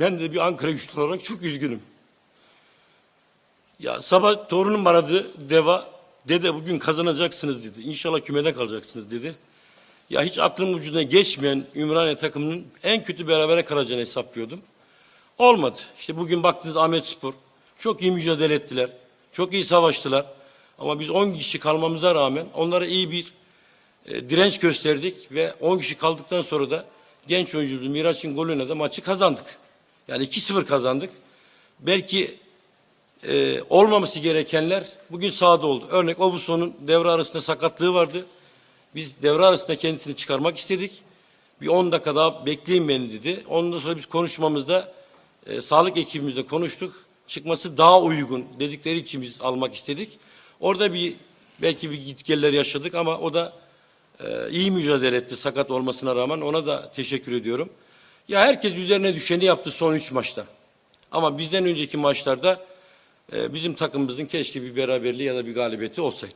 Ben de bir Ankara güçlü olarak çok üzgünüm. Ya sabah torunum aradı Deva. Dede bugün kazanacaksınız dedi. İnşallah kümede kalacaksınız dedi. Ya hiç aklımın ucuna geçmeyen Ümraniye takımının en kötü berabere kalacağını hesaplıyordum. Olmadı. İşte bugün baktınız Ahmet Spor. Çok iyi mücadele ettiler. Çok iyi savaştılar. Ama biz 10 kişi kalmamıza rağmen onlara iyi bir e, direnç gösterdik ve 10 kişi kaldıktan sonra da genç oyuncumuz Miraç'ın golüne de maçı kazandık. Yani 2-0 kazandık. Belki e, olmaması gerekenler bugün sahada oldu. Örnek Ovuson'un devre arasında sakatlığı vardı. Biz devre arasında kendisini çıkarmak istedik. Bir 10 dakika daha bekleyin beni dedi. Ondan sonra biz konuşmamızda e, sağlık ekibimizle konuştuk. Çıkması daha uygun dedikleri için biz almak istedik. Orada bir belki bir gitgeller yaşadık ama o da e, iyi mücadele etti sakat olmasına rağmen. Ona da teşekkür ediyorum. Ya herkes üzerine düşeni yaptı son üç maçta. Ama bizden önceki maçlarda e, bizim takımımızın keşke bir beraberliği ya da bir galibiyeti olsaydı.